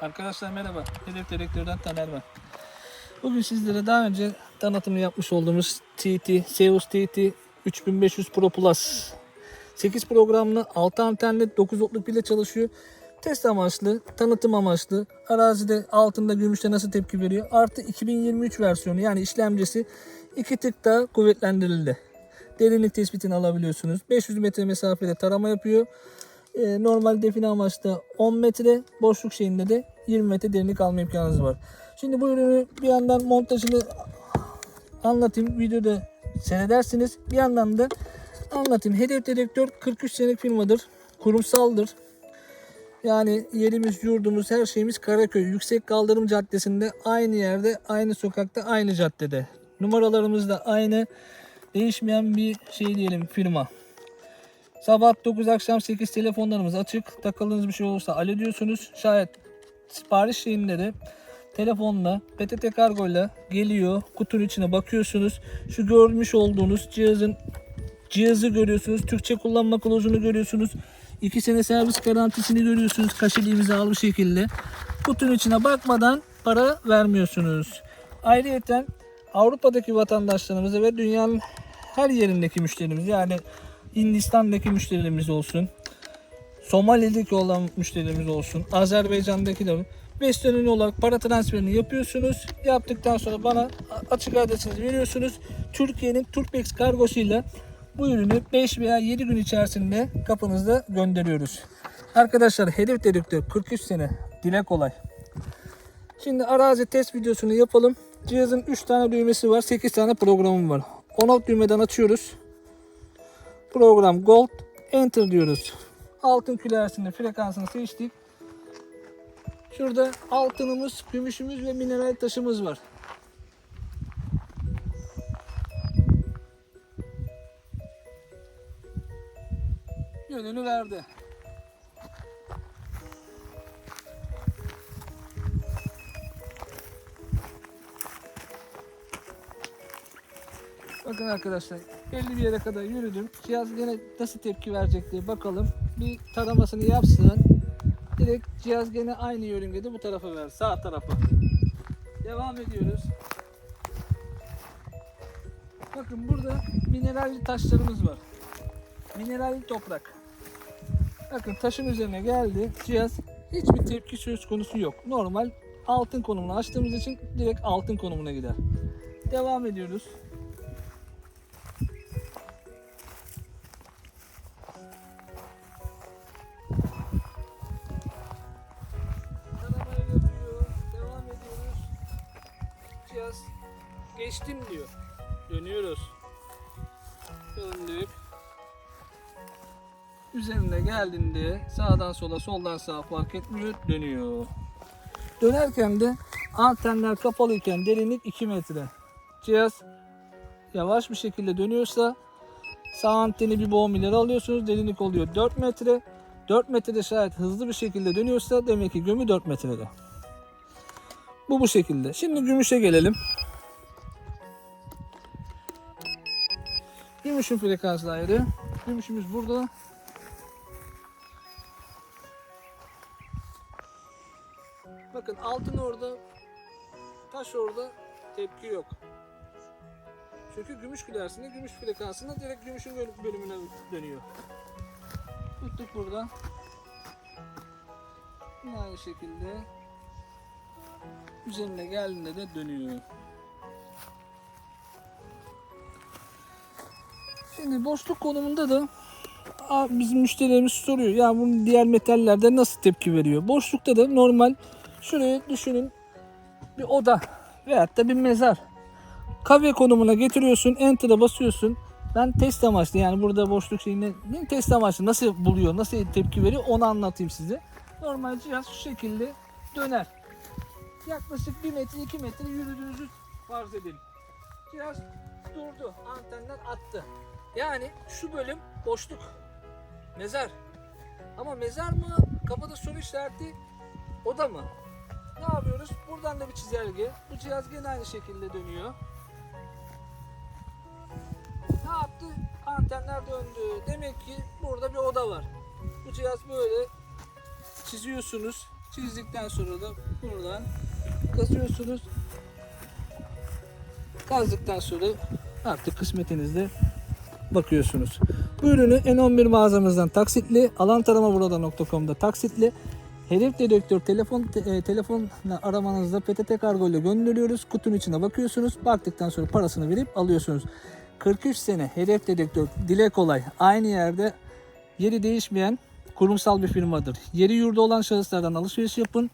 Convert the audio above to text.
Arkadaşlar merhaba. Hedef Direktör'den Taner ben. Bugün sizlere daha önce tanıtımı yapmış olduğumuz TT, Seus TT 3500 Pro Plus 8 programlı 6 antenli 9 voltluk pille çalışıyor. Test amaçlı, tanıtım amaçlı, arazide altında gümüşte nasıl tepki veriyor. Artı 2023 versiyonu yani işlemcisi iki tık daha kuvvetlendirildi. Derinlik tespitini alabiliyorsunuz. 500 metre mesafede tarama yapıyor. Ee, normal define amaçta 10 metre, boşluk şeyinde de 20 metre derinlik alma imkanınız var. Şimdi bu ürünü bir yandan montajını anlatayım. Videoda seyredersiniz. Bir yandan da anlatayım. Hedef Dedektör 43 senelik firmadır. Kurumsaldır. Yani yerimiz, yurdumuz, her şeyimiz Karaköy. Yüksek Kaldırım Caddesi'nde aynı yerde, aynı sokakta, aynı caddede. Numaralarımız da aynı. Değişmeyen bir şey diyelim firma. Sabah 9 akşam 8 telefonlarımız açık. Takıldığınız bir şey olursa alo diyorsunuz. Şayet sipariş şeyinde de telefonla PTT kargoyla geliyor. Kutunun içine bakıyorsunuz. Şu görmüş olduğunuz cihazın cihazı görüyorsunuz. Türkçe kullanma kılavuzunu görüyorsunuz. 2 sene servis garantisini görüyorsunuz. Kaşeli imzalı şekilde. Kutunun içine bakmadan para vermiyorsunuz. Ayrıca Avrupa'daki vatandaşlarımıza ve dünyanın her yerindeki müşterimiz yani Hindistan'daki müşterilerimiz olsun, Somali'deki olan müşterilerimiz olsun, Azerbaycan'daki de 5 dönümlü olarak para transferini yapıyorsunuz. Yaptıktan sonra bana açık adresinizi veriyorsunuz. Türkiye'nin Turpex kargosuyla bu ürünü 5 veya 7 gün içerisinde kapınızda gönderiyoruz. Arkadaşlar hedef dedektör 43 sene. Dile kolay. Şimdi arazi test videosunu yapalım. Cihazın 3 tane düğmesi var. 8 tane programım var. 16 düğmeden açıyoruz. Program Gold. Enter diyoruz. Altın külersinde frekansını seçtik. Şurada altınımız, gümüşümüz ve mineral taşımız var. Yönünü verdi. Bakın arkadaşlar belli bir yere kadar yürüdüm. Cihaz gene nasıl tepki verecek diye bakalım. Bir taramasını yapsın. Direkt cihaz gene aynı yörüngede bu tarafa ver. Sağ tarafa. Devam ediyoruz. Bakın burada mineralli taşlarımız var. Mineralli toprak. Bakın taşın üzerine geldi. Cihaz hiçbir tepki söz konusu yok. Normal altın konumunu açtığımız için direkt altın konumuna gider. Devam ediyoruz. Cihaz geçtim diyor. Dönüyoruz. Döndük. Üzerine geldiğinde sağdan sola soldan sağa fark etmiyor dönüyor. Dönerken de antenler kapalıyken derinlik 2 metre. Cihaz yavaş bir şekilde dönüyorsa sağ anteni bir boğum ileri alıyorsunuz. Derinlik oluyor 4 metre. 4 metrede şayet hızlı bir şekilde dönüyorsa demek ki gömü 4 metrede. Bu bu şekilde. Şimdi gümüşe gelelim. Gümüşün frekansı ayrı. Gümüşümüz burada. Bakın altın orada, taş orada tepki yok. Çünkü gümüş külersinde gümüş frekansında direkt gümüşün böl- bölümüne dönüyor. Tuttuk burada. Yine aynı şekilde üzerine geldiğinde de dönüyor. Şimdi boşluk konumunda da bizim müşterilerimiz soruyor ya bunun diğer metallerde nasıl tepki veriyor? Boşlukta da normal şuraya düşünün bir oda veyahut da bir mezar. Kavye konumuna getiriyorsun, enter'a basıyorsun. Ben test amaçlı yani burada boşluk şeyini ne test amaçlı nasıl buluyor, nasıl tepki veriyor onu anlatayım size. Normal cihaz şu şekilde döner. Yaklaşık 1 metre 2 metre yürüdüğünüzü farz edin. Cihaz durdu. Antenler attı. Yani şu bölüm boşluk. Mezar. Ama mezar mı? Kafada soru işareti o da mı? Ne yapıyoruz? Buradan da bir çizelge. Bu cihaz gene aynı şekilde dönüyor. Ne yaptı? Antenler döndü. Demek ki burada bir oda var. Bu cihaz böyle çiziyorsunuz. Çizdikten sonra da buradan kazıyorsunuz. Kazdıktan sonra artık kısmetinizde bakıyorsunuz. Bu ürünü N11 mağazamızdan taksitli, alantaramaburada.com'da taksitli. Hedef dedektör telefon te- e, telefonla aramanızda PTT kargo ile gönderiyoruz. Kutunun içine bakıyorsunuz. Baktıktan sonra parasını verip alıyorsunuz. 43 sene hedef dedektör dile kolay. Aynı yerde yeri değişmeyen kurumsal bir firmadır. Yeri yurdu olan şahıslardan alışveriş yapın.